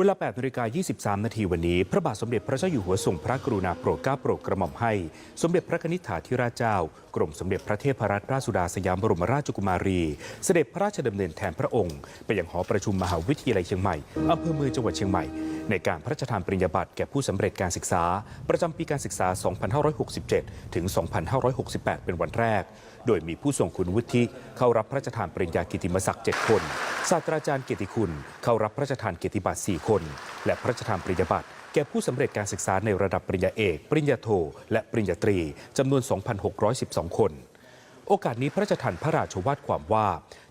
เวลา 8นาฬิกา23 นาทีวันนี้ พระบาทสมเด็จพระเจ้าอยู่หัวทรงพระกรุณาโปรดเกล้าโปรดกระหม่อมให้ สมเด็จพระนิธิถาธิราชเจ้า กรมสมเด็จพระเทพรัตนราชสุดาสยามบรมราชกุมารี เสด็จพระราชดำเนินแทนพระองค์ ไปยังหอประชุมมหาวิทยาลัยเชียงใหม่อำเภอเมืองจังหวัดเชียงใหม่ ในการพระราชทานปริญญาบัตรแก่ผู้สำเร็จการศึกษา ประจำปีการศึกษา 2567 ถึง 2568 เป็นวันแรกโดยมีผู้ทรงคุณวุฒิเข้ารับพระราชทานปริญญากิตติมศักดิ์7คนศาสตราจารย์เกียรติคุณ เข้ารับพระราชทานเกียรติบัตร4คน และพระราชทานปริญญาบัตรแก่ผู้สำเร็จการศึกษาในระดับปริญญาเอก ปริญญาโท และปริญญาตรีจำนวน 2,612 คน โอกาสนี้พระราชทานพระราชวาทความว่า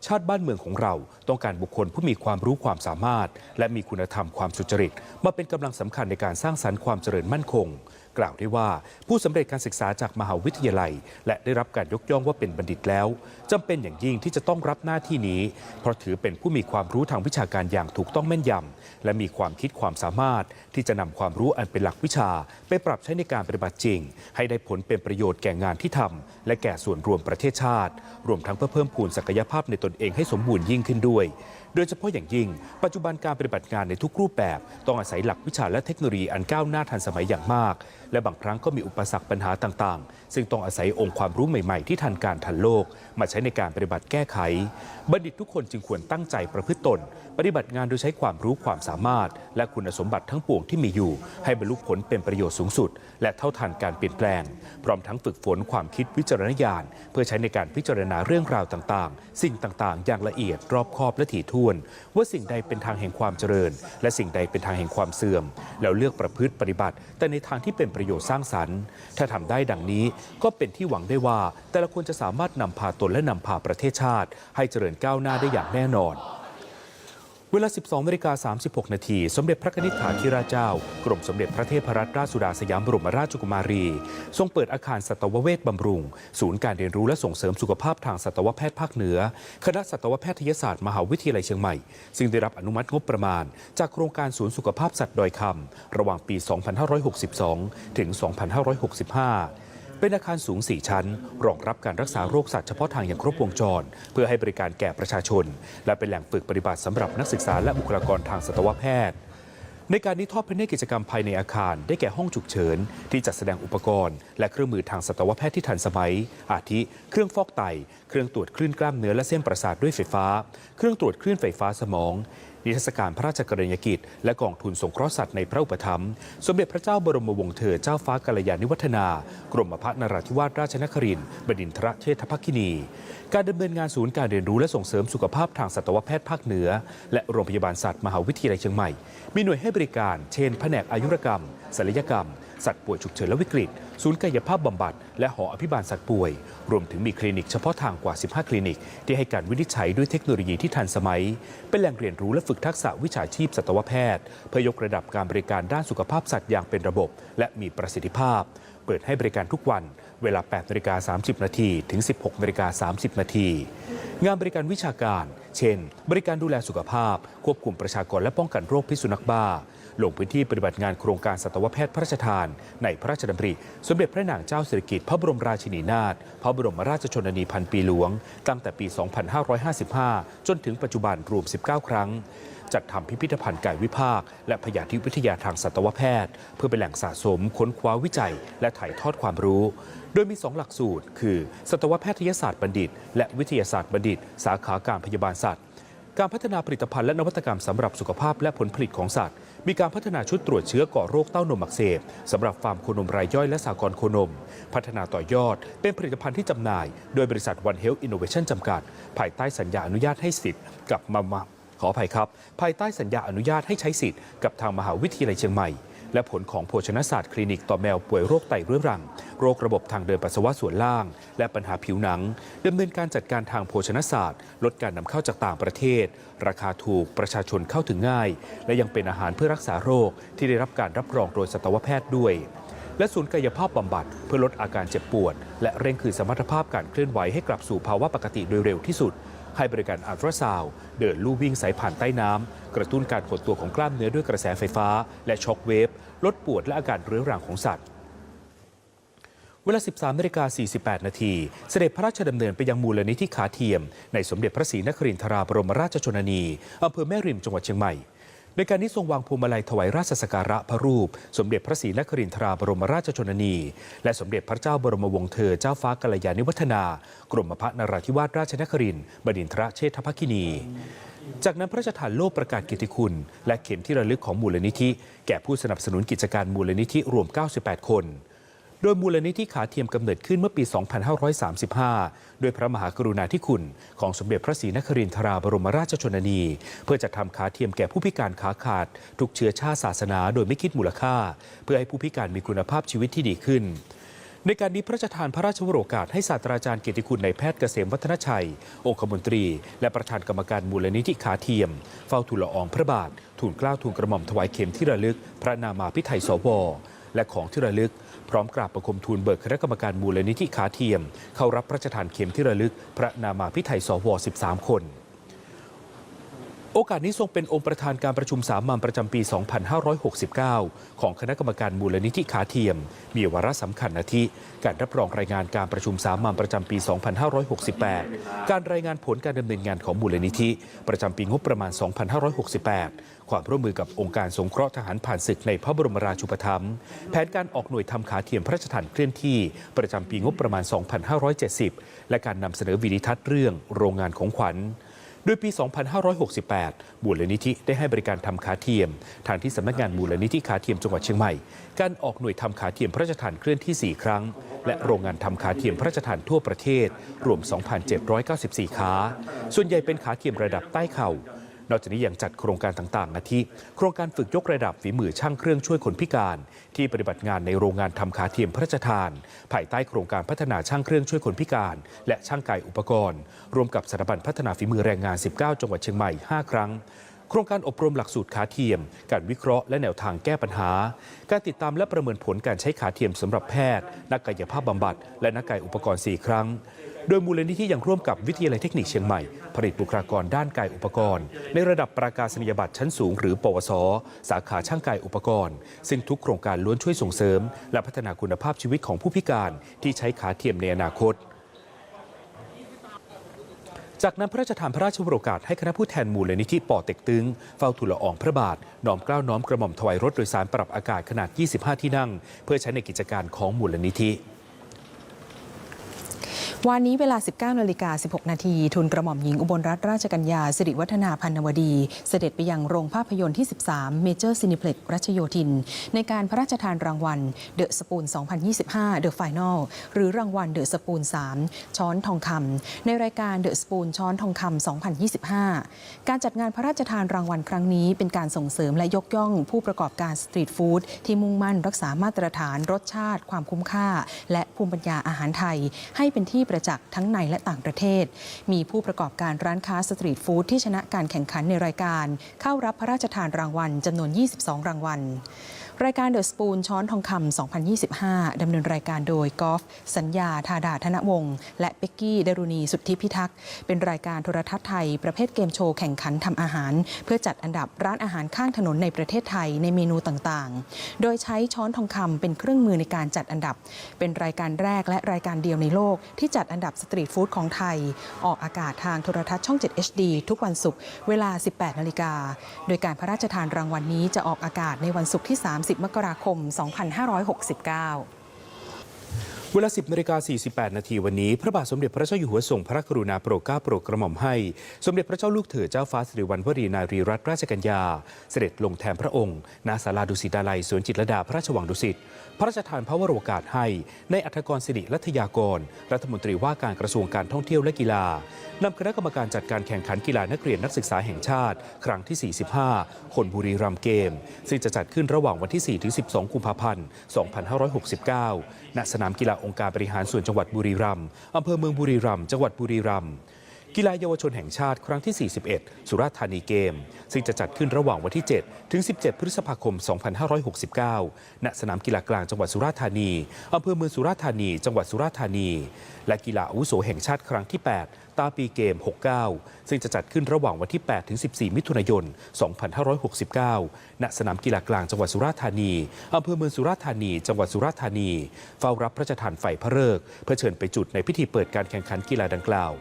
ชาติบ้านเมืองของเราต้องการบุคคลผู้มีความรู้ความสามารถ และมีคุณธรรมความสุจริต มาเป็นกำลังสำคัญในการสร้างสรรค์ความเจริญมั่นคง กล่าวได้ว่า ผู้สำเร็จการศึกษาจากมหาวิทยาลัย และได้รับการยกย่องว่าเป็นบัณฑิตแล้วจำเป็นอย่างยิ่งที่จะต้องรับหน้าที่นี้ เพราะถือเป็นผู้มีความรู้ทางวิชาการอย่างถูกต้องแม่นยำและมีความคิดความสามารถ ที่จะนำความรู้อันเป็นหลักวิชา ไปปรับใช้ในการปฏิบัติจริง ให้ได้ผลเป็นประโยชน์แก่งานที่ทำและแก่ส่วนรวมประเทศชาติ รวมทั้งเพื่อเพิ่มพูนศักยภาพในตนเองให้สมบูรณ์ยิ่งขึ้นด้วย โดยเฉพาะอย่างยิ่ง ปัจจุบันการปฏิบัติงานในทุกรูปแบบ ต้องอาศัยหลักวิชาและเทคโนโลยีอันก้าวหน้าทันสมัยอย่างมากและบางครั้งก็มีอุปสรรคปัญหาต่างๆ ซึ่งต้องอาศัยองค์ความรู้ใหม่ๆ ที่ทันการทันโลก มาใช้ในการปฏิบัติแก้ไข บัณฑิตทุกคนจึงควรตั้งใจประพฤติตน ปฏิบัติงานโดยใช้ความรู้ความสามารถ และคุณสมบัติทั้งปวงที่มีอยู่ ให้บรรลุผลเป็นประโยชน์สูงสุด และเท่าทันการเปลี่ยนแปลง พร้อมทั้งฝึกฝนความคิดวิจารณญาณ เพื่อใช้ในการพิจารณาเรื่องราวต่างๆ สิ่งต่างๆ อย่างละเอียดรอบคอบและถี่ถ้วน ว่าสิ่งใดเป็นทางแห่งความเจริญ และสิ่งใดเป็นทางแห่งความเสื่อม แล้วเลือกประพฤติปฏิบัติ แต่ในทางที่เป็นประโยชน์สร้างสรรค์ ถ้าทำได้ดังนี้ก็เป็นที่หวังได้ว่า แต่ละคนจะสามารถนำพาตนและนำพาประเทศชาติ ให้เจริญก้าวหน้าได้อย่างแน่นอน เวลา 12นาฬิกา36 นาที สมเด็จพระนิธิถาธิราชเจ้า กรมสมเด็จพระเทพรัตนราชสุดาสยามบรมราชกุมารี ทรงเปิดอาคารสัตวเวชบำรุง ศูนย์การเรียนรู้และส่งเสริมสุขภาพทางสัตวแพทย์ภาคเหนือ คณะสัตวแพทยศาสตร์มหาวิทยาลัยเชียงใหม่ ซึ่งได้รับอนุมัติงบประมาณ จากโครงการศูนย์สุขภาพสัตว์ดอยคำระหว่างปี 2562 ถึง 2565 เป็นอาคารสูง 4 ชั้น รองรับการรักษาโรคสัตว์เฉพาะทางอย่างครบวงจร เพื่อให้บริการแก่ประชาชน และเป็นแหล่งฝึกปฏิบัติสำหรับนักศึกษาและบุคลากรทางสัตวแพทย์ในการนี้ทอดพระเนตรกิจกรรมภายในอาคารได้แก่ห้องฉุกเฉิน ที่จัดแสดงอุปกรณ์ และเครื่องมือทางสัตวแพทย์ที่ทันสมัย อาทิ เครื่องฟอกไต เครื่องตรวจคลื่นกล้ามเนื้อและเส้นประสาทด้วยไฟฟ้า เครื่องตรวจคลื่นไฟฟ้าสมอง นิทรรศการพระราชกรณียกิจ และกองทุนสงเคราะห์สัตว์ในพระอุปถัมภ์สมเด็จพระเจ้าบรมวงศ์เธอเจ้าฟ้ากัลยาณิวัฒนา กรมพระนราธิวาสราชนครินทร์บดินทรเทพพักคินี การดำเนินงานศูนย์การเรียนรู้และส่งเสริมสุขภาพทางสัตวแพทย์ภาคเหนือ และโรงพยาบาลสัตว์มหาวิทยาลัยเชียงใหม่ มีหน่วยให้บริการ เช่น แผนกอายุรกรรมศัลยกรรม สัตว์ป่วยฉุกเฉินและวิกฤต ศูนย์กายภาพบำบัด และหออภิบาลสัตว์ป่วย รวมถึงมีคลินิกเฉพาะทางกว่า 15 คลินิก ที่ให้การวินิจฉัยด้วยเทคโนโลยีที่ทันสมัย เป็นแหล่งเรียนรู้และฝึกทักษะวิชาชีพสัตวแพทย์ เพื่อยกระดับการบริการด้านสุขภาพสัตว์อย่างเป็นระบบ และมีประสิทธิภาพ เปิดให้บริการทุกวัน เวลา 8นาฬิกา30 นาทีถึง 16นาฬิกา30 นาทีงานบริการวิชาการ เช่น บริการดูแลสุขภาพ ควบคุมประชากรและป้องกันโรคพิษสุนัขบ้า ลงพื้นที่ปฏิบัติงานโครงการสัตวแพทย์พระราชทาน ในพระราชดำริ สมเด็จพระนางเจ้าสิริกิติ์พระบรมราชินีนาถ พระบรมราชชนนีพันปีหลวง ตั้งแต่ปี 2555 จนถึงปัจจุบันรวม 19 ครั้ง จัดทำพิพิธภัณฑ์ไก่วิภาค และพยาธิวิทยาทางสัตวแพทย์ เพื่อเป็นแหล่งสะสม ค้นคว้าวิจัย และถ่ายทอดความรู้ โดยมี 2 หลักสูตร คือสัตวแพทยศาสตร์บัณฑิต และวิทยาศาสตร์บัณฑิต สาขาการพยาบาลสัตว์ การพัฒนาผลิตภัณฑ์และนวัตกรรมสำหรับสุขภาพและผลผลิตของสัตว์ มีการพัฒนาชุดตรวจเชื้อก่อโรคเต้านมอักเสบสำหรับฟาร์มโคนมรายย่อยและสากลโคนม พัฒนาต่อยอด เป็นผลิตภัณฑ์ที่จำหน่าย โดยบริษัท One Health Innovation จำกัด ภายใต้สัญญาอนุญาตให้สิทธิ์กับมามา ขออภัยครับ ภายใต้สัญญาอนุญาตให้ใช้สิทธิ์กับทางมหาวิทยาลัยเชียงใหม่ และผลของโภชนศาสตร์คลินิกต่อแมวป่วยโรคไตเรื้อรัง โรคระบบทางเดินปัสสาวะส่วนล่าง และปัญหาผิวหนังดำเนินการจัดการทางโภชนศาสตร์ ลดการนำเข้าจากต่างประเทศ ราคาถูกประชาชนเข้าถึงง่าย และยังเป็นอาหารเพื่อรักษาโรคที่ได้รับการรับรองโดยสัตวแพทย์ด้วยและศูนย์กายภาพบำบัดเพื่อลดอาการเจ็บปวด และเร่งคืนสมรรถภาพการเคลื่อนไหวให้กลับสู่ภาวะปกติโดยเร็วที่สุด ให้บริการอัลตราซาวด์เดินลู่วิ่งสายผ่านใต้น้ำ กระตุ้นการหดตัวของกล้ามเนื้อด้วยกระแสไฟฟ้า และช็อคเวฟลดปวดและอาการเรื้อรังของสัตว์เวลา 13นาฬิกา48 นาที เสด็จพระราชดำเนินไปยังมูลนิธิขาเทียม ในสมเด็จพระศรีนครินทราบรมราชชนนีอำเภอแม่ริมจังหวัดเชียงใหม่ ในการนี้ทรงวางพวงมาลัยถวายราชสักการะพระรูป สมเด็จพระศรีนครินทราบรมราชชนนี และสมเด็จพระเจ้าบรมวงศ์เธอเจ้าฟ้ากัลยาณิวัฒนา กรมพระนราธิวาสราชนครินทร์บดินทรเชษฐภคินี จากนั้นพระราชทานโล่ประกาศเกียรติคุณ และเข็มที่ระลึกของมูลนิธิ แก่ผู้สนับสนุนกิจการมูลนิธิรวม 98 คน โดยมูลนิธิขาเทียมกำเนิดขึ้นเมื่อปี 2535 ด้วยพระมหากรุณาธิคุณ ของสมเด็จพระศรีนครินทราบรมราชชนนี เพื่อจะทำขาเทียมแก่ผู้พิการขาขาด ทุกเชื้อชาติศาสนา โดยไม่คิดมูลค่า เพื่อให้ผู้พิการมีคุณภาพชีวิตที่ดีขึ้นในการนี้พระราชทานพระราชวโรกาสให้ศาสตราจารย์เกียรติคุณนายแพทย์เกษมวัฒนชัย องคมนตรี และประธานกรรมการมูลนิธิขาเทียม เฝ้าทูลละอองพระบาท ทูลเกล้าทูลกระหม่อมถวายเข็มที่ระลึก พระนามาพิไทยสว และของที่ระลึก พร้อมกราบประคมทูลเบิกคณะกรรมการมูลนิธิขาเทียม เข้ารับพระราชทานเข็มที่ระลึก พระนามาพิไทยสว 13 คน โอกาสนี้ทรงเป็นองค์ประธานการประชุมสามัญประจำปี 2569 ของคณะกรรมการมูลนิธิขาเทียม มีวาระสำคัญอาทิ การรับรองรายงานการประชุมสามัญประจำปี 2568 การรายงานผลการดำเนินงานของมูลนิธิ ประจำปีงบประมาณ 2568 ความร่วมมือกับองค์การสงเคราะห์ทหารผ่านศึกในพระบรมราชูปถัมภ์แผนการออกหน่วยทำขาเทียมพระราชทานเคลื่อนที่ประจำปีงบประมาณ 2570 และการนำเสนอวิดีทัศน์เรื่องโรงงานของขวัญ โดยปี 2568 มูลนิธิได้ให้บริการทำขาเทียม ทางที่สำนักงานมูลนิธิขาเทียมจังหวัดเชียงใหม่ การออกหน่วยทำขาเทียมพระราชทานเคลื่อนที่ 4 ครั้ง และโรงงานทำขาเทียมพระราชทานทั่วประเทศ รวม 2,794 ขา ส่วนใหญ่เป็นขาเทียมระดับใต้เข่า นอกจากนี้ยังจัดโครงการต่างๆอาทิ โครงการฝึกยกระดับฝีมือช่างเครื่องช่วยคนพิการ ที่ปฏิบัติงานในโรงงานทำขาเทียมพระราชทาน ภายใต้โครงการพัฒนาช่างเครื่องช่วยคนพิการ และช่างกายอุปกรณ์ รวมกับสถาบันพัฒนาฝีมือแรงงาน 19 จังหวัดเชียงใหม่ 5 ครั้งโครงการอบรมหลักสูตรขาเทียม การวิเคราะห์และแนวทางแก้ปัญหา การติดตามและประเมินผลการใช้ขาเทียมสำหรับแพทย์ นักกายภาพบำบัด และนักกายอุปกรณ์ 4 ครั้ง โดยมูลนิธิยังร่วมกับวิทยาลัยเทคนิคเชียงใหม่ ผลิตบุคลากรด้านกายอุปกรณ์ ในระดับประกาศนียบัตรชั้นสูง หรือ ปวส สาขาช่างกายอุปกรณ์ ซึ่งทุกโครงการล้วนช่วยส่งเสริม และพัฒนาคุณภาพชีวิตของผู้พิการที่ใช้ขาเทียมในอนาคตจากนั้นพระราชทานพระราชวโรกาสให้คณะผู้แทนมูลนิธิป่อเต็กตึง เฝ้าทูลละอองพระบาท น้อมเกล้าน้อมกระหม่อมถวายรถโดยสารปรับอากาศขนาด 25 ที่นั่ง เพื่อใช้ในกิจการของมูลนิธิ วันนี้เวลา 19นาฬิกา16 นาที ทุนกระหม่อมหญิงอุบลรัตนราชกัญญาสิริวัฒนาพันนวดี เสด็จไปยังโรงภาพยนตร์ที่ 13 เมเจอร์ซินิเพล็กรัชโยธิน ในการพระราชทานรางวัลเดอะสปูน 2025 เดอะไฟนอลหรือรางวัลเดอะสปูน 3 ช้อนทองคำในรายการเดอะสปูนช้อนทองคำ 2025 การจัดงานพระราชทานรางวัลครั้งนี้ เป็นการส่งเสริมและยกย่องผู้ประกอบการสตรีทฟู้ดที่มุ่งมั่นรักษามาตรฐานรสชาติ ความคุ้มค่า และภูมิปัญญาอาหารไทย ให้เป็นที่ประจักษ์ทั้งในและต่างประเทศ มีผู้ประกอบการร้านค้าสตรีทฟู้ดที่ชนะการแข่งขันในรายการ เข้ารับพระราชทานรางวัลจำนวน 22 รางวัล รายการเดอะสปูนช้อนทองคำ 2025 ดำเนินรายการโดยกอล์ฟสัญญา ธาดาธนวงศ์และเป็กกี้ดารุณีสุทธิพิทักษ์ เป็นรายการโทรทัศน์ไทย ประเภทเกมโชว์แข่งขันทำอาหาร เพื่อจัดอันดับร้านอาหารข้างถนนในประเทศไทยในเมนูต่างๆ โดยใช้ช้อนทองคำเป็นเครื่องมือในการจัดอันดับ เป็นรายการแรกและรายการเดียวในโลกที่จัดอันดับสตรีทฟู้ดของไทย ออกอากาศทางโทรทัศน์ช่อง 7 HD ทุกวันศุกร์เวลา 18 นาฬิกา โดยการพระราชทานรางวัลนนี้จะออกอากาศในวันศุกร์ที่3 30 มกราคม 2569เวลา 10นาฬิกา48 นาทีวันนี้ พระบาทสมเด็จพระเจ้าอยู่หัวทรงพระกรุณาโปรดเกล้าโปรดกระหม่อมให้ สมเด็จพระเจ้าลูกเธอเจ้าฟ้าสิริวัณวรีนารีรัตนราชกัญญา เสด็จลงแทนพระองค์ณศาลาดุสิตาลัยสวนจิตรลดาพระราชวังดุสิต พระราชทานพระวโรกาสให้ในอัธกรสิริรัตยากร รัฐมนตรีว่าการกระทรวงการท่องเที่ยวและกีฬานำคณะกรรมการจัดการแข่งขันกีฬานักเรียนนักศึกษาแห่งชาติ ครั้งที่ 45 คนบุรีรัมย์เกม ซึ่งจะจัดขึ้นระหว่างวันที่4-12 กุมภาพันธ์ 2569 ณ สนามกีฬาองค์การบริหารส่วนจังหวัดบุรีรัมย์อำเภอเมืองบุรีรัมย์จังหวัดบุรีรัมย์ กีฬาเยาวชนแห่งชาติครั้งที่ 41 สุราษฎร์ธานีเกม ซึ่งจะจัดขึ้นระหว่างวันที่ 7 ถึง 17 พฤษภาคม 2569 ณ สนามกีฬากลางจังหวัดสุราษฎร์ธานี อำเภอเมืองสุราษฎร์ธานี จังหวัดสุราษฎร์ธานี และกีฬาอาวุโสแห่งชาติครั้งที่ 8 ตาปีเกม 69 ซึ่งจะจัดขึ้นระหว่างวันที่ 8 ถึง 14 มิถุนายน 2569 ณ สนามกีฬากลางจังหวัดสุราษฎร์ธานี อำเภอเมืองสุราษฎร์ธานี จังหวัดสุราษฎร์ธานี เฝ้ารับพระราชทานไฟพระฤกษ์เพื่อเชิญไปจุดในพิธีเปิดการแข่งขันกีฬาดังกล่าว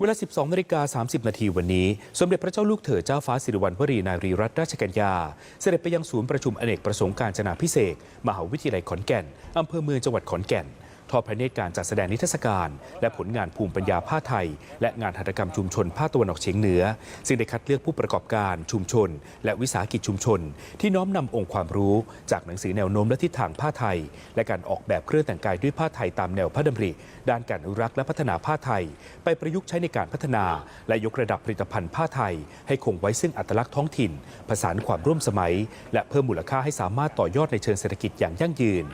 เวลา 12นาฬิกา30 นาทีวันนี้ สมเด็จพระเจ้าลูกเธอเจ้าฟ้าสิริวัณวรีนารีรัตนราชกัญญา เสด็จไปยังศูนย์ประชุมอเนกประสงค์การจนาพิเศษ มหาวิทยาลัยขอนแก่น อำเภอเมืองจังหวัดขอนแก่น ทอดพระเนตรการจัดแสดงนิทรรศการ และผลงานภูมิปัญญาผ้าไทย และงานหัตถกรรมชุมชนภาคตะวันออกเฉียงเหนือ ซึ่งได้คัดเลือกผู้ประกอบการชุมชน และวิสาหกิจชุมชน ที่น้อมนำองค์ความรู้จากหนังสือแนวโน้มและทิศทางผ้าไทย และการออกแบบเครื่องแต่งกายด้วยผ้าไทยตามแนวพระดำริ ด้านการอนุรักษ์และพัฒนาผ้าไทย ไปประยุกต์ใช้ในการพัฒนา และยกระดับผลิตภัณฑ์ผ้าไทย ให้คงไว้ซึ่งอัตลักษณ์ท้องถิ่นผสานความร่วมสมัย และเพิ่มมูลค่าให้สามารถต่อยอดในเชิงเศรษฐกิจอย่างยั่งยืน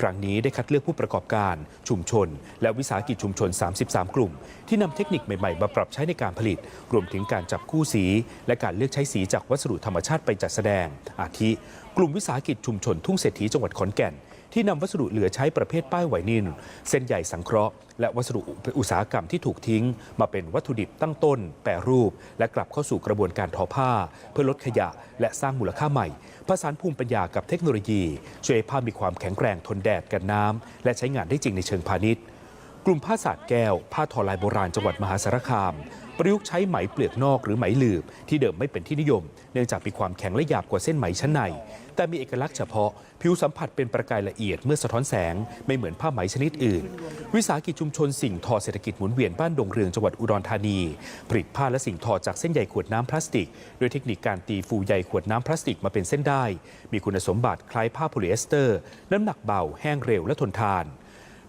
ครั้งนี้ได้คัดเลือกผู้ประกอบการ ชุมชน และวิสาหกิจชุมชน 33 กลุ่ม ที่นำเทคนิคใหม่ๆ มาปรับใช้ในการผลิต รวมถึงการจับคู่สี และการเลือกใช้สีจากวัสดุธรรมชาติไปจัดแสดง อาทิ กลุ่มวิสาหกิจชุมชนทุ่งเศรษฐีจังหวัดขอนแก่น ที่นำวัสดุเหลือใช้ประเภทป้ายไหวนิลเส้นใยสังเคราะห์ และวัสดุอุตสาหกรรมที่ถูกทิ้ง มาเป็นวัตถุดิบตั้งต้น แปรรูป และกลับเข้าสู่กระบวนการทอผ้า เพื่อลดขยะ และสร้างมูลค่าใหม่ผสานภูมิปัญญากับเทคโนโลยีช่วยให้ผ้ามีความแข็งแกร่งทนแดดกันน้ำและใช้งานได้จริงในเชิงพาณิชย์ กลุ่มผ้าสาดแก้ว ผ้าทอลายโบราณจังหวัดมหาสารคาม ประยุกต์ใช้ไหมเปลือกนอกหรือไหมหลืบ ที่เดิมไม่เป็นที่นิยม เนื่องจากมีความแข็งและหยาบกว่าเส้นไหมชั้นใน แต่มีเอกลักษณ์เฉพาะ ผิวสัมผัสเป็นประกายละเอียดเมื่อสะท้อนแสง ไม่เหมือนผ้าไหมชนิดอื่น วิสาหกิจชุมชนสิ่งทอเศรษฐกิจหมุนเวียนบ้านดงเรืองจังหวัดอุดรธานี ผลิตผ้าและสิ่งทอจากเส้นใยขวดน้ำพลาสติก โดยเทคนิคการตีฟูใยขวดน้ำพลาสติกมาเป็นเส้นได้ มีคุณสมบัติคล้ายผ้าโพลีเอสเตอร์ น้ำหนักเบา แห้งเร็วและทนทาน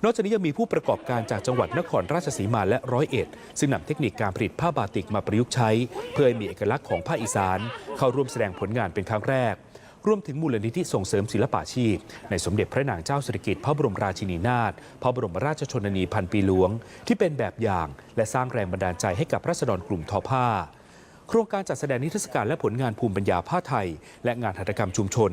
นอกจากนี้ยังมีผู้ประกอบการจากจังหวัดนครราชสีมาและร้อยเอ็ดซึ่งนำเทคนิคการผลิตผ้าบาติกมาประยุกต์ใช้ เพื่อให้มีเอกลักษณ์ของภาคอีสาน เข้าร่วมแสดงผลงานเป็นครั้งแรกรวมถึงมูลนิธิส่งเสริมศิลปาชีพ ในสมเด็จพระนางเจ้าสิริกิติ์พระบรมราชินีนาถพระบรมราชชนนีพันปีหลวง ที่เป็นแบบอย่าง และสร้างแรงบันดาลใจให้กับรัษฎรกลุ่มทอผ้า โครงการจัดแสดงนิทรรศการและผลงานภูมิปัญญาผ้าไทย และงานหัตถกรรมชุมชน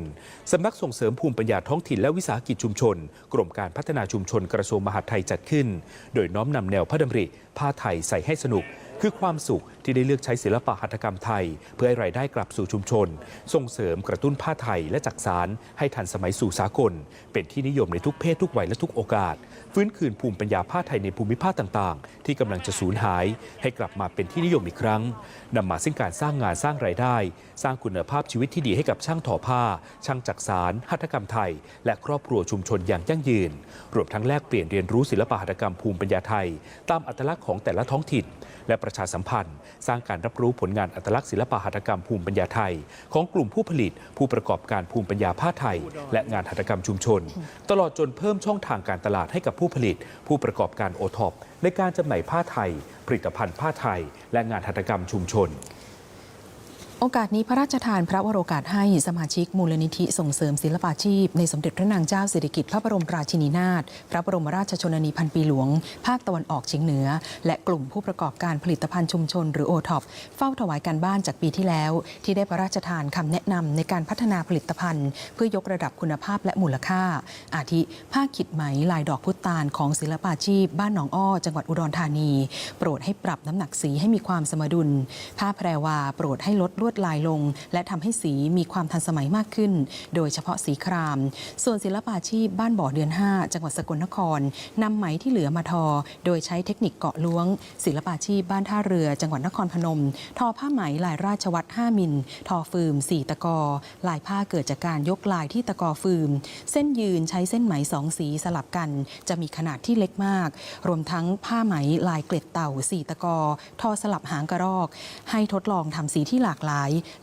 สำนักส่งเสริมภูมิปัญญาท้องถิ่นและวิสาหกิจชุมชน กรมการพัฒนาชุมชนกระทรวงมหาดไทยจัดขึ้น โดยน้อมนำแนวพระดำริผ้าไทยใส่ให้สนุก คือความสุขที่ได้เลือกใช้ศิลปะหัตถกรรมไทย เพื่อให้รายได้กลับสู่ชุมชน ส่งเสริมกระตุ้นผ้าไทยและจักสารให้ทันสมัยสู่สากล เป็นที่นิยมในทุกเพศทุกวัยและทุกโอกาส ฟื้นคืนภูมิปัญญาผ้าไทยในภูมิภาคต่างๆ ที่กำลังจะสูญหาย ให้กลับมาเป็นที่นิยมอีกครั้งนำมาซึ่งการสร้างงานสร้างรายได้ สร้างคุณภาพชีวิตที่ดีให้กับช่างทอผ้า ช่างจักสารหัตถกรรมไทย และครอบครัวชุมชนอย่างยั่งยืน รวมทั้งแลกเปลี่ยนเรียนรู้ศิลปะหัตถกรรมภูมิปัญญาไทย ตามอัตลักษณ์ของแต่ละท้องถิ่น และประชาสัมพันธ์ สร้างการรับรู้ผลงานอัตลักษณ์ศิลปะหัตถกรรมภูมิปัญญาไทย ของกลุ่มผู้ผลิต ผู้ประกอบการภูมิปัญญาผ้าไทย และงานหัตถกรรมชุมชน ตลอดจนเพิ่มช่องทางการตลาดให้กับผู้ผลิต ผู้ประกอบการโอท็อปในการจำหน่ายผ้าไทย ผลิตภัณฑ์ผ้าไทย และงานหัตถกรรมชุมชน โอกาสนี้พระราชทานพระวโรกาสให้สมาชิกมูลนิธิส่งเสริมศิลปาชีพ ในสมเด็จพระนางเจ้าสิริกิติ์พระบรมราชินีนาถพระบรมราชชนนีพันปีหลวง ภาคตะวันออกเฉียงเหนือ และกลุ่มผู้ประกอบการผลิตภัณฑ์ชุมชน หรือโอท็อปเฝ้าถวายการบ้านจากปีที่แล้ว ที่ได้พระราชทานคำแนะนำในการพัฒนาผลิตภัณฑ์ เพื่อยกระดับคุณภาพและมูลค่า อาทิผ้าขิดไหมลายดอกพุตาลของศิลปาชีพ บ้านหนองอ้อ จังหวัดอุดรธานี โปรดให้ปรับน้ำหนักสีให้มีความสมดุล ผ้าแพรวาโปรดให้ลดลวดลายลง และทำให้สีมีความทันสมัยมากขึ้น โดยเฉพาะสีคราม ส่วนศิลปาชีพบ้านบ่อเดือน 5 จังหวัดสกลนครนำไหมที่เหลือมาทอ โดยใช้เทคนิคเกาะล้วง ศิลปาชีพบ้านท่าเรือ จังหวัดนครพนม ทอผ้าไหมลายราชวัตร5มิลทอฟืม 4 ตะกอ ลายผ้าเกิดจากการยกลายที่ตะกอฟืม เส้นยืนใช้เส้นไหมสองสีสลับกัน จะมีขนาดที่เล็กมาก รวมทั้งผ้าไหมลายเกล็ดเต่า 4 ตะกอ ทอสลับหางกระรอก ให้ทดลองทำสีที่หลากหลาย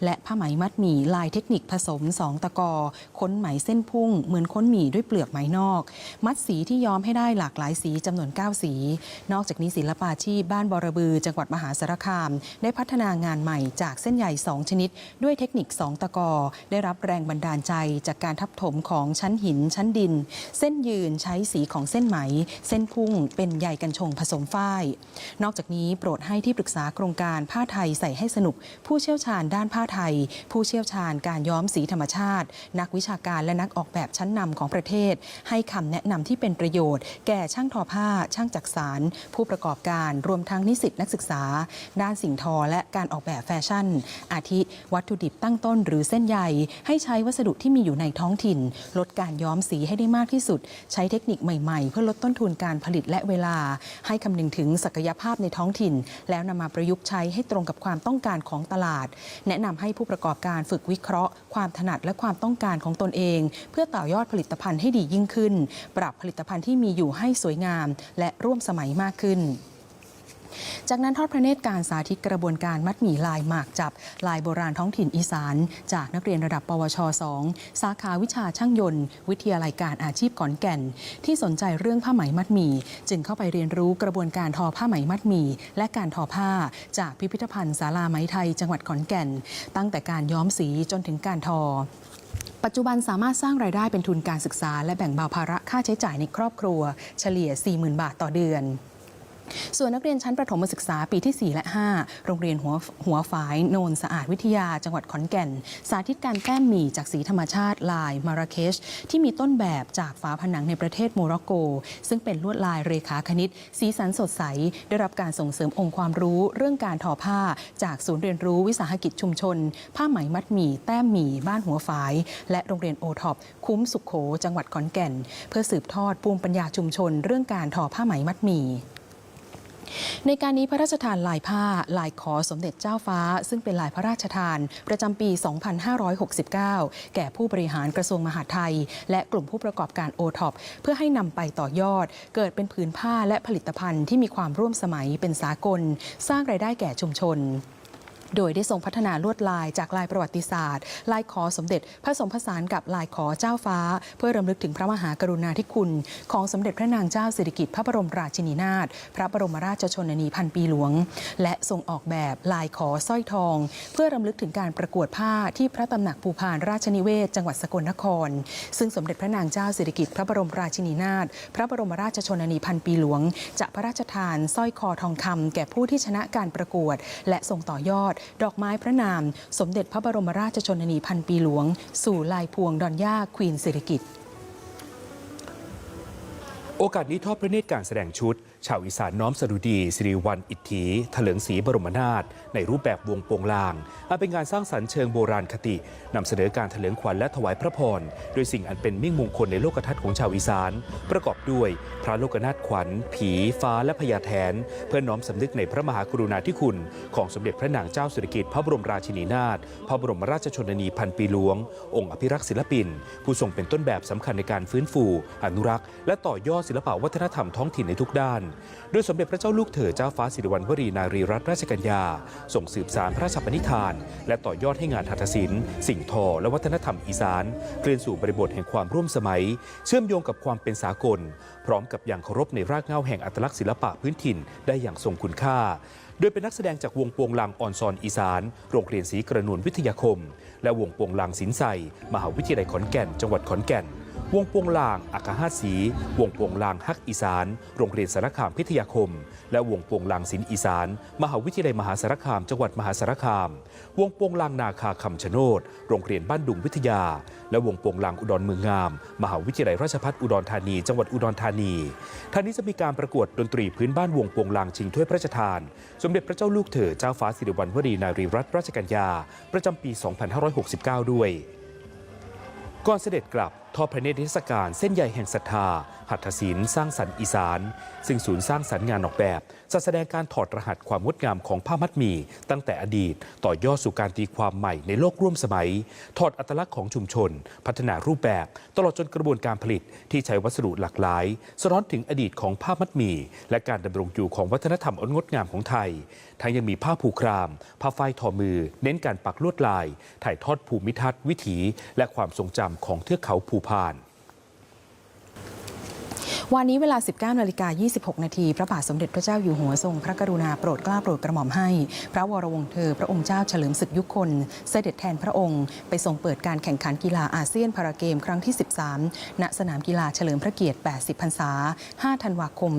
และผ้าไหมมัดหมี่ลายเทคนิคผสม 2 ตะกอ ค้นไหมเส้นพุ่ง เหมือนค้นหมี่ด้วยเปลือกไหมนอก มัดสีที่ย้อมให้ได้หลากหลายสีจำนวน 9 สี นอกจากนี้ศิลปาชีพบ้านบอระบือ จังหวัดมหาสารคาม ได้พัฒนางานใหม่จากเส้นใย2ชนิด ด้วยเทคนิค 2 ตะกอ ได้รับแรงบันดาลใจจากการทับถมของชั้นหินชั้นดิน เส้นยืนใช้สีของเส้นไหม เส้นพุ่งเป็นใยกันชงผสมฝ้าย นอกจากนี้โปรดให้ที่ปรึกษาโครงการผ้าไทยใส่ให้สนุก ผู้เชี่ยวชาญญด้านผ้าไทย ผู้เชี่ยวชาญการย้อมสีธรรมชาติ นักวิชาการและนักออกแบบชั้นนำของประเทศ ให้คำแนะนำที่เป็นประโยชน์ แก่ช่างทอผ้า ช่างจักสาร ผู้ประกอบการรวมทั้งนิสิตนักศึกษา ด้านสิ่งทอและการออกแบบแฟชั่น อาทิ วัตถุดิบตั้งต้นหรือเส้นใยให้ใช้วัสดุที่มีอยู่ในท้องถิ่น ลดการย้อมสีให้ได้มากที่สุด ใช้เทคนิคใหม่ๆ เพื่อลดต้นทุนการผลิตและเวลา ให้คำนึงถึงศักยภาพในท้องถิ่น แล้วนำมาประยุกต์ใช้ให้ตรงกับความต้องการของตลาดแนะนำให้ผู้ประกอบการฝึกวิเคราะห์ ความถนัดและความต้องการของตนเอง เพื่อต่อยอดผลิตภัณฑ์ให้ดียิ่งขึ้น ปรับผลิตภัณฑ์ที่มีอยู่ให้สวยงาม และร่วมสมัยมากขึ้น จากนั้นทอดพระเนตรการสาธิตกระบวนการมัดหมี่ลายหมากจับ ลายโบราณท้องถิ่นอีสาน จากนักเรียนระดับ ปวช 2 สาขาวิชาช่างยนต์ วิทยาลัยการอาชีพขอนแก่น ที่สนใจเรื่องผ้าไหมมัดหมี่จึงเข้าไปเรียนรู้กระบวนการทอผ้าไหมมัดหมี่และการทอผ้า จากพิพิธภัณฑ์ศาลาไหมไทย จังหวัดขอนแก่น ตั้งแต่การย้อมสีจนถึงการทอปัจจุบันสามารถสร้างรายได้เป็นทุนการศึกษา และแบ่งเบาภาระค่าใช้จ่ายในครอบครัว เฉลี่ย 40,000 บาทต่อเดือน ส่วนนักเรียนชั้นประถมศึกษาปีที่ 4 และ 5 โรงเรียนหัวหัวฝายโนนสะอาดวิทยาจังหวัดขอนแก่น สาธิตการแต้มหมี่จากสีธรรมชาติลายมาราเคชที่มีต้นแบบจากฝาผนังในประเทศโมร็อกโก ซึ่งเป็นลวดลายเรขาคณิต สีสันสดใส ได้รับการส่งเสริมองค์ความรู้เรื่องการทอผ้า จากศูนย์เรียนรู้วิสาหกิจชุมชน ผ้าไหมมัดหมี่แต้มหมี่บ้านหัวฝาย และโรงเรียนโอท็อปคุ้มสุขโข จังหวัดขอนแก่น เพื่อสืบทอดภูมิปัญญาชุมชน เรื่องการทอผ้าไหมมัดหมี่ ในการนี้พระราชทานลายผ้าลายขอสมเด็จเจ้าฟ้า ซึ่งเป็นลายพระราชทาน ประจำปี 2569 แก่ผู้บริหารกระทรวงมหาดไทย และกลุ่มผู้ประกอบการโอท็อปเพื่อให้นำไปต่อยอด เกิดเป็นผืนผ้าและผลิตภัณฑ์ที่มีความร่วมสมัยเป็นสากล สร้างรายได้แก่ชุมชน โดยได้ทรงพัฒนาลวดลายจากลายประวัติศาสตร์ ลายขอสมเด็จผสมผสานกับลายขอเจ้าฟ้า เพื่อรำลึกถึงพระมหากรุณาธิคุณ ของสมเด็จพระนางเจ้าสิริกิติ์พระบรมราชินีนาถพระบรมราชชนนีพันปีหลวง และทรงออกแบบลายขอสร้อยทอง เพื่อรำลึกถึงการประกวดผ้าที่พระตำหนักภูพานราชนิเวศ จังหวัดสกลนคร ซึ่งสมเด็จพระนางเจ้าสิริกิติ์พระบรมราชินีนาถพระบรมราชชนนีพันปีหลวง จะพระราชทานสร้อยคอทองคำแก่ผู้ที่ชนะการประกวด และส่งต่อยอดดอกไม้พระนาม สมเด็จพระบรมราชชนนีพันปีหลวง สู่ลายพวงดอนย่าควีนสิริกิติ์โอกาสนี้ทอดพระเนตรการแสดงชุด ชาวอีสานน้อมสดุดีสิริวัลอิทธิถลิงศรีบรมนาถในรูปแบบวงโปงลางอันเป็นงานสร้างสรรค์เชิงโบราณคตินำเสนอการถลิงขวัญและถวายพระพรโดยสิ่งอันเป็นมิ่งมงคลในโลกทัศน์ของชาวอีสาน ประกอบด้วยพระโลกนาถขวัญ ผี ฟ้าและพญาแทน เพื่อน้อมสำนึกในพระมหากรุณาธิคุณ ของสมเด็จพระนางเจ้าสิริกิติ์พระบรมราชินีนาถพระบรมราชชนนีพันปีหลวง องค์อภิรักษ์ศิลปิน ผู้ทรงเป็นต้นแบบสำคัญในการฟื้นฟู อนุรักษ์ และต่อยอดศิลปวัฒนธรรมท้องถิ่นในทุกด้านโดยสมเด็จพระเจ้าลูกเธอเจ้าฟ้าสิริวัณวรีนารีรัตนราชกัญญา ส่งสืบสารพระราชปณิธาน และต่อยอดให้งานหัตถศิลป์ สิ่งทอ และวัฒนธรรมอีสานเคลื่อนสู่บริบทแห่งความร่วมสมัย เชื่อมโยงกับความเป็นสากล พร้อมกับอย่างเคารพในรากเหง้าแห่งอัตลักษณ์ศิลปะพื้นถิ่นได้อย่างทรงคุณค่า โดยเป็นนักแสดงจากวงโปวงลางออนซอนอีสาน โรงเรียนศรีกระนวลวิทยาคม และวงโปวงลางสินไซมหาวิทยาลัยขอนแก่น จังหวัดขอนแก่น วงปวงลางอักขหาสี วงปวงลางฮักอีสาน โรงเรียนสารคามพิทยาคม และวงปวงลางศิลป์อีสาน มหาวิทยาลัยมหาสารคาม จังหวัดมหาสารคาม วงปวงลางนาคาคำชะโนด โรงเรียนบ้านดุงวิทยา และวงปวงลางอุดรเมืองงาม มหาวิทยาลัยราชภัฏอุดรธานี จังหวัดอุดรธานีท่านนี้จะมีการประกวดดนตรีพื้นบ้านวงปวงลางชิงถ้วยพระราชทาน สมเด็จพระเจ้าลูกเธอเจ้าฟ้าสิริวัณวรีนารีรัตนราชกัญญาประจำปี 2569 ด้วย ก่อนเสด็จกลับ ทอดพระเนตรนิทรรศการเส้นใยแห่งศรัทธา หัตถศิลป์สร้างสรรค์อีสาน ซึ่งศูนย์สร้างสรรค์งานออกแบบจะแสดงการถอดรหัสความงดงามของผ้ามัดหมี่ตั้งแต่อดีต ต่อยอดสู่การตีความใหม่ในโลกร่วมสมัย ถอดอัตลักษณ์ของชุมชน พัฒนารูปแบบ ตลอดจนกระบวนการผลิตที่ใช้วัสดุหลากหลาย สะท้อนถึงอดีตของผ้ามัดหมี่และการดำรงอยู่ของวัฒนธรรมอนงดงามของไทย ทั้งยังมีผ้าผูกคราม ผ้าฝ้ายทอมือ เน้นการปักลวดลาย ถ่ายทอดภูมิทัศน์วิถี และความทรงจำของเทือกเขาภูพาน วันนี้เวลา 19นาฬิกา26 นาที พระบาทสมเด็จพระเจ้าอยู่หัวทรงพระกรุณาโปรดเกล้าโปรดกระหม่อมให้ พระวรวงศ์เธอ พระองค์เจ้าเฉลิมศึกยุคคนเสด็จแทนพระองค์ ไปทรงเปิดการแข่งขันกีฬาอาเซียนพาราเกมครั้งที่ 13 ณ สนามกีฬาเฉลิมพระเกียรติ 80 พรรษา 5 ธันวาคม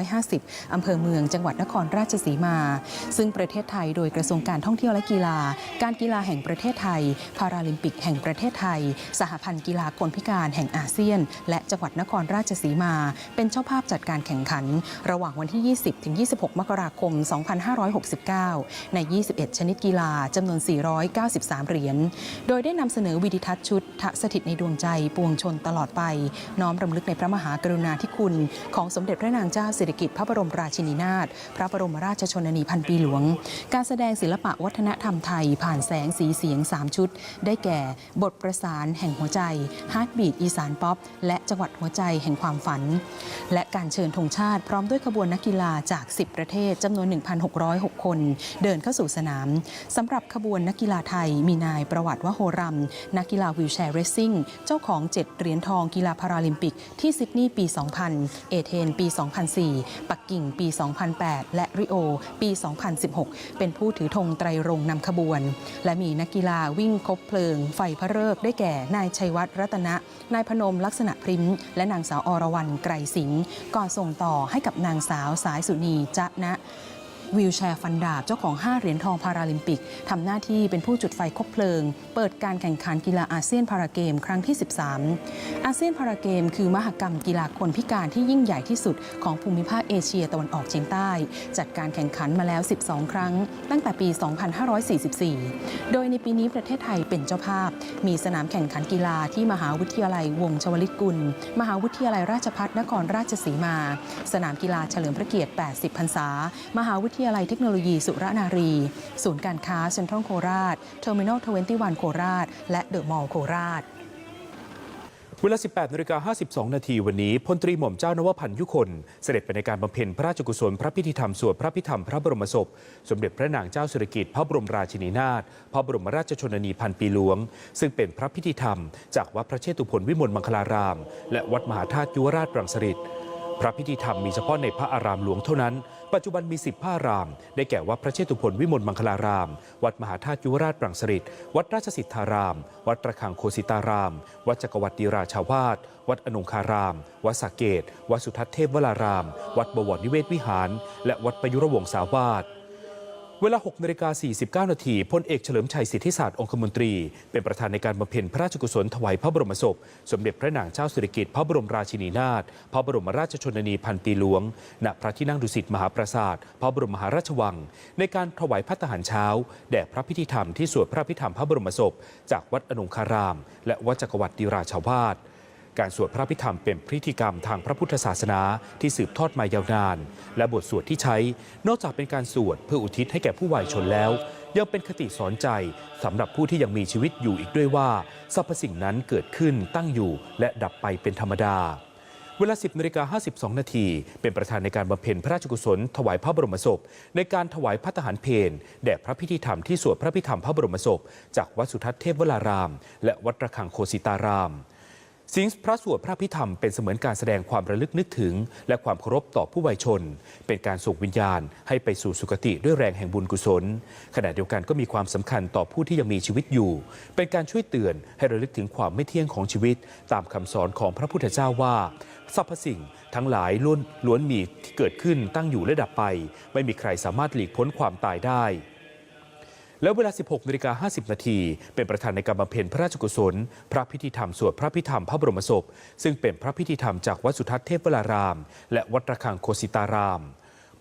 2550 อำเภอเมืองจังหวัดนครราชสีมา ซึ่งประเทศไทยโดยกระทรวงการท่องเที่ยวและกีฬา การกีฬาแห่งประเทศไทย พาราลิมปิกแห่งประเทศไทย สหพันธ์กีฬาคนพิการแห่งอาเซียน และจังหวัดนครราชสีมาเป็นเจ้าภาพจัดการแข่งขัน ระหว่างวันที่ 20 ถึง 26 มกราคม 2569 ใน 21 ชนิดกีฬาจำนวน 493 เหรียญ โดยได้นำเสนอวิดิทัศน์ชุดทะสถิตในดวงใจปวงชนตลอดไป น้อมรำลึกในพระมหากรุณาธิคุณ ของสมเด็จพระนางเจ้าสิริกิติ์พระบรมราชินีนาถพระบรมราชชนนีพันปีหลวง การแสดงศิลปะวัฒนธรรมไทย ผ่านแสงสีเสียง 3 ชุด ได้แก่บทประสานแห่งหัวใจฮาร์ดบีดอีสานป๊อปและจังหวัดหัวใจแห่งความฝันและการเชิญธงชาติพร้อมด้วยขบวนนักกีฬาจาก 10 ประเทศจำนวน 1,606 คน เดินเข้าสู่สนามสำหรับขบวนนักกีฬาไทยมีนายประวัติวโหรำนักกีฬาวิวแชร์เรซซิ่ง เจ้าของ 7 เหรียญทองกีฬาพาราลิมปิก ที่ซิดนีย์ปี 2000 เอเธนปี 2004 ปักกิ่งปี 2008 และริโอปี 2016 เป็นผู้ถือธงไตรรงนำขบวน และมีนักกีฬาวิ่งคบเพลิง ไฟพระเริกได้แก่นายชัยวัฒน์รัตนะ นายพนมลักษณะพริมและนางสาวอรวรรณไกรสิงก่อนส่งต่อให้กับนางสาวสายสุนีจะนะ วิวแชร์ฟันดาบ เจ้าของ 5 เหรียญทองพาราลิมปิก ทำหน้าที่เป็นผู้จุดไฟคบเพลิง เปิดการแข่งขันกีฬาอาเซียนพาราเกมครั้งที่ 13 อาเซียนพาราเกม คือมหกรรมกีฬาคนพิการที่ยิ่งใหญ่ที่สุดของภูมิภาคเอเชียตะวันออกเฉียงใต้ จัดการแข่งขันมาแล้ว 12 ครั้ง ตั้งแต่ปี 2544 โดยในปีนี้ประเทศไทยเป็นเจ้าภาพ มีสนามแข่งขันกีฬาที่มหาวิทยาลัยวงชวลิตกุล มหาวิทยาลัยราชภัฏนครราชสีมา สนามกีฬาเฉลิมพระเกียรติ 80 พรรษา มหาวิทยาลัยเทคโนโลยีสุรนารี ศูนย์การค้าเซ็นทรัลโคราช เทอร์มินอล21โคราช และเดอะมอลล์โคราชเวลา 18นาฬิกา52 นาทีวันนี้พลตรีหม่อมเจ้านวพันธ์ยุคน เสด็จไปในการบำเพ็ญพระราชกุศลพระพิธีธรรมสวดพระพิธรรมพระบรมศพ สมเด็จพระนางเจ้าสิริกิติ์พระบรมราชินีนาถพระบรมราชชนนีพันปีหลวง ซึ่งเป็นพระพิธีธรรม จากวัดพระเชตุพนวิมลมังคลาราม และวัดมหาธาตุยุวราชรังสฤษพระพิธีธรรมมีเฉพาะในพระอารามหลวงเท่านั้น ปัจจุบันมี 10พระอาราม ได้แก่วัดพระเชตุพนวิมลมังคลาราม วัดมหาธาตุยุวราชปรังสฤษวัดราชสิทธาราม วัดระฆังโคสิตาราม วัดจักรวรรดิราชาวาสวัดอนงคาราม วัดสักเกต วัดสุทัศเทพวราราม วัดบวรนิเวศวิหาร และวัดประยุรวงศาวาส เวลา 6นาฬิกา49 นาทีพลเอกเฉลิมชัยสิทธิศาสตร์องคมนตรี เป็นประธานในการบำเพ็ญพระราชกุศลถวายพระบรมศพ สมเด็จพระนางเจ้าสิริกิติ์พระบรมราชินีนาถพระบรมราชชนนีพันปีหลวง ณพระที่นั่งดุสิตมหาปราสาท พระบรมมหาราชวัง ในการถวายพัฒหารเช้า แด่พระพิธีธรรมที่สวดพระพิธรรมพระบรมศพ จากวัดอนงคาราม และวัดจักรวรรดิราชาวาส การสวดพระพิธรรมเป็นพิธีกรรมทางพระพุทธศาสนาที่สืบทอดมายาวนาน และบทสวดที่ใช้ นอกจากเป็นการสวดเพื่ออุทิศให้แก่ผู้วายชนแล้ว ยังเป็นคติสอนใจสำหรับผู้ที่ยังมีชีวิตอยู่อีกด้วยว่าสรรพสิ่งนั้นเกิดขึ้นตั้งอยู่และดับไปเป็นธรรมดาเวลา 10นาฬิกา52 นาที เป็นประธานในการบำเพ็ญพระราชกุศล ถวายพระบรมศพ ในการถวายพัฒหารเพลแด่พระพิธีธรรมที่สวดพระพิธรรมพระบรมศพ จากวัดสุทัศน์เทพวราราม และวัดระฆังโคสิตาราม สิ่งพระสวดพระพิธรรมเป็นเสมือนการแสดงความระลึกนึกถึง และความเคารพต่อผู้วัยชน เป็นการส่งวิญญาณ ให้ไปสู่สุคติด้วยแรงแห่งบุญกุศล ขณะเดียวกันก็มีความสำคัญต่อผู้ที่ยังมีชีวิตอยู่ เป็นการช่วยเตือนให้ระลึกถึงความไม่เที่ยงของชีวิต ตามคำสอนของพระพุทธเจ้าว่าสรรพสิ่งทั้งหลายล้วนล้วนมีที่เกิดขึ้นตั้งอยู่และดับไป ไม่มีใครสามารถหลีกพ้นความตายได้ แล้วเวลา 16นาฬิกา50 นาที เป็นประธานในการบำเพ็ญพระราชกุศล พระพิธีธรรมสวดพระพิธรรมพระบรมศพ ซึ่งเป็นพระพิธีธรรมจากวัดสุทัศน์เทพวราราม และวัดระฆังโคสิตาราม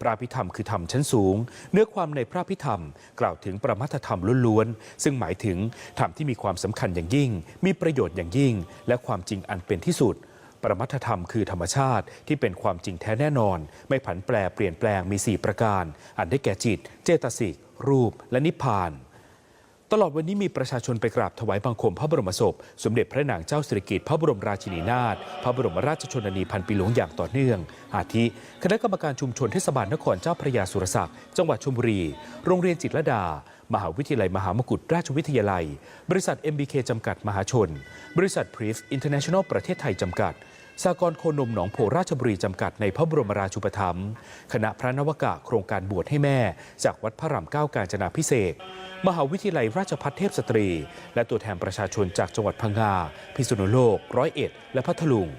พระพิธรรมคือธรรมชั้นสูง เนื้อความในพระพิธรรม กล่าวถึงประมัตธรรมล้วนๆ ซึ่งหมายถึงธรรมที่มีความสำคัญอย่างยิ่ง มีประโยชน์อย่างยิ่ง และความจริงอันเป็นที่สุด ปรมัตธรรมคือธรรมชาติที่เป็นความจริงแท้แน่นอน ไม่ผันแปรเปลี่ยนแปลงมี 4 ประการ อันได้แก่จิต เจตสิก รูป และนิพพาน ตลอดวันนี้มีประชาชนไปกราบถวายบังคมพระบรมศพ สมเด็จพระนางเจ้าสิริกิติ์พระบรมราชินีนาถพระบรมราชชนนีพันปีหลวงอย่างต่อเนื่อง อาทิ คณะกรรมการชุมชนเทศบาลนครเจ้าพระยาสุรศักดิ์จังหวัดชลบุรี โรงเรียนจิตรลดามหาวิทยาลัยมหามกุฏราชวิทยาลัย บริษัท MBK จำกัดมหาชน บริษัทพรีฟอินเตอร์เนชั่นแนลประเทศไทยจำกัด สากรโคนมหนองโพราชบุรีจำกัดในพระบรมราชูปถัมภ์คณะพระนวกะโครงการบวชให้แม่ จากวัดพระรามเก้ากาญจนาพิเศษมหาวิทยาลัยราชภัฏเทพสตรี และตัวแทนประชาชนจากจังหวัดพังงา พิษณุโลก ร้อยเอ็ด และพัทลุง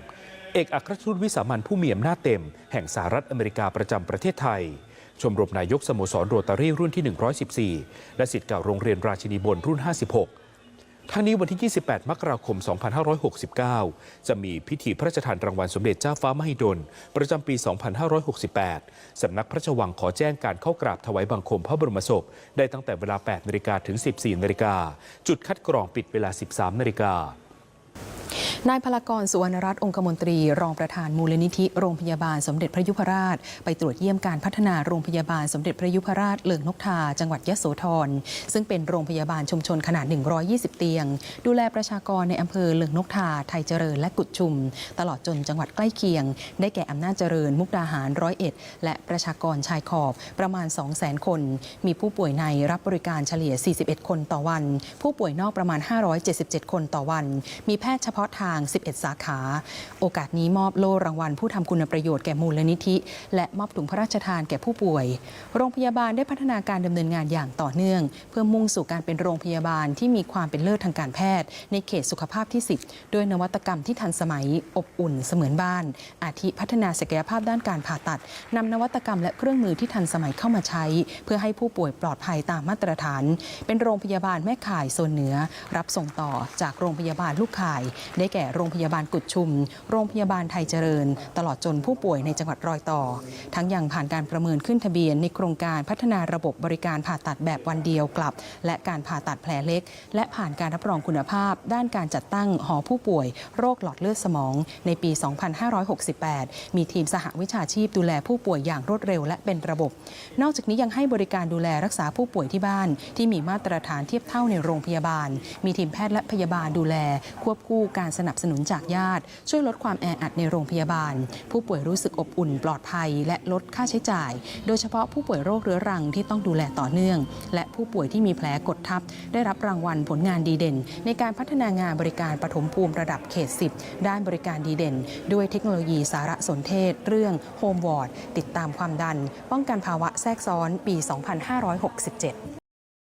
เอกอัครทูตวิสามันผู้มีอำนาจเต็ม แห่งสหรัฐอเมริกาประจำประเทศไทย ชมรมนายกสโมสรโรตารี่รุ่นที่ 114 และสิทธิ์เก่าโรงเรียนราชินีบนรุ่น 56 ทั้งนี้วันที่ 28 มกราคม 2569 จะมีพิธีพระราชทานรางวัลสมเด็จเจ้าฟ้ามหิดล ประจำปี 2568 สำนักพระราชวังขอแจ้งการเข้ากราบถวายบังคมพระบรมศพ ได้ตั้งแต่เวลา 8 นาฬิกาถึง 14 นาฬิกา จุดคัดกรองปิดเวลา 13 นาฬิกา นายพลากรสุวรรณรัตน์องคมนตรี รองประธานมูลนิธิโรงพยาบาลสมเด็จพระยุพราช ไปตรวจเยี่ยมการพัฒนาโรงพยาบาลสมเด็จพระยุพราชเลิงนกทา จังหวัดยะโสธรซึ่งเป็นโรงพยาบาลชุมชนขนาด 120 เตียง ดูแลประชากรในอำเภอเลิงนกทา ไทยเจริญและกุดชุม ตลอดจนจังหวัดใกล้เคียง ได้แก่อำนาจเจริญมุกดาหารร้อยเอ็ดและประชากรชายขอบประมาณ 200,000 คน มีผู้ป่วยในรับบริการเฉลี่ย 41 คนต่อวัน ผู้ป่วยนอกประมาณ 577 คนต่อวัน มีแพทย์เฉพาะทาง 11 สาขา โอกาสนี้มอบโล่รางวัลผู้ทำคุณประโยชน์แก่มูลนิธิ และมอบถุงพระราชทานแก่ผู้ป่วย โรงพยาบาลได้พัฒนาการดำเนินงานอย่างต่อเนื่อง เพื่อมุ่งสู่การเป็นโรงพยาบาลที่มีความเป็นเลิศทางการแพทย์ ในเขตสุขภาพที่ 10 ด้วยนวัตกรรมที่ทันสมัยอบอุ่นเสมือนบ้าน อาทิพัฒนาศักยภาพด้านการผ่าตัดนำนวัตกรรมและเครื่องมือที่ทันสมัยเข้ามาใช้ เพื่อให้ผู้ป่วยปลอดภัยตามมาตรฐาน เป็นโรงพยาบาลแม่ข่ายโซนเหนือ รับส่งต่อจากโรงพยาบาลลูกค้าข่าย ได้แก่โรงพยาบาลกุดชุม โรงพยาบาลไทยเจริญ ตลอดจนผู้ป่วยในจังหวัดรอยต่อ ทั้งยังผ่านการประเมินขึ้นทะเบียนในโครงการพัฒนาระบบบริการผ่าตัดแบบวันเดียวกลับ และการผ่าตัดแผลเล็ก และผ่านการรับรองคุณภาพ ด้านการจัดตั้งหอผู้ป่วย โรคหลอดเลือดสมอง ในปี 2568 มีทีมสหวิชาชีพดูแลผู้ป่วยอย่างรวดเร็วและเป็นระบบ นอกจากนี้ยังให้บริการดูแลรักษาผู้ป่วยที่บ้าน ที่มีมาตรฐานเทียบเท่าในโรงพยาบาล มีทีมแพทย์และพยาบาลดูแลควบคู่การสนับสนุนจากญาติ ช่วยลดความแออัดในโรงพยาบาล ผู้ป่วยรู้สึกอบอุ่นปลอดภัย และลดค่าใช้จ่าย โดยเฉพาะผู้ป่วยโรคเรื้อรังที่ต้องดูแลต่อเนื่อง และผู้ป่วยที่มีแผลกดทับ ได้รับรางวัลผลงานดีเด่น ในการพัฒนางานบริการปฐมภูมิระดับเขต 10 ด้านบริการดีเด่น ด้วยเทคโนโลยีสารสนเทศ เรื่องโฮมวอร์ดติดตามความดัน ป้องกันภาวะแทรกซ้อนปี 2567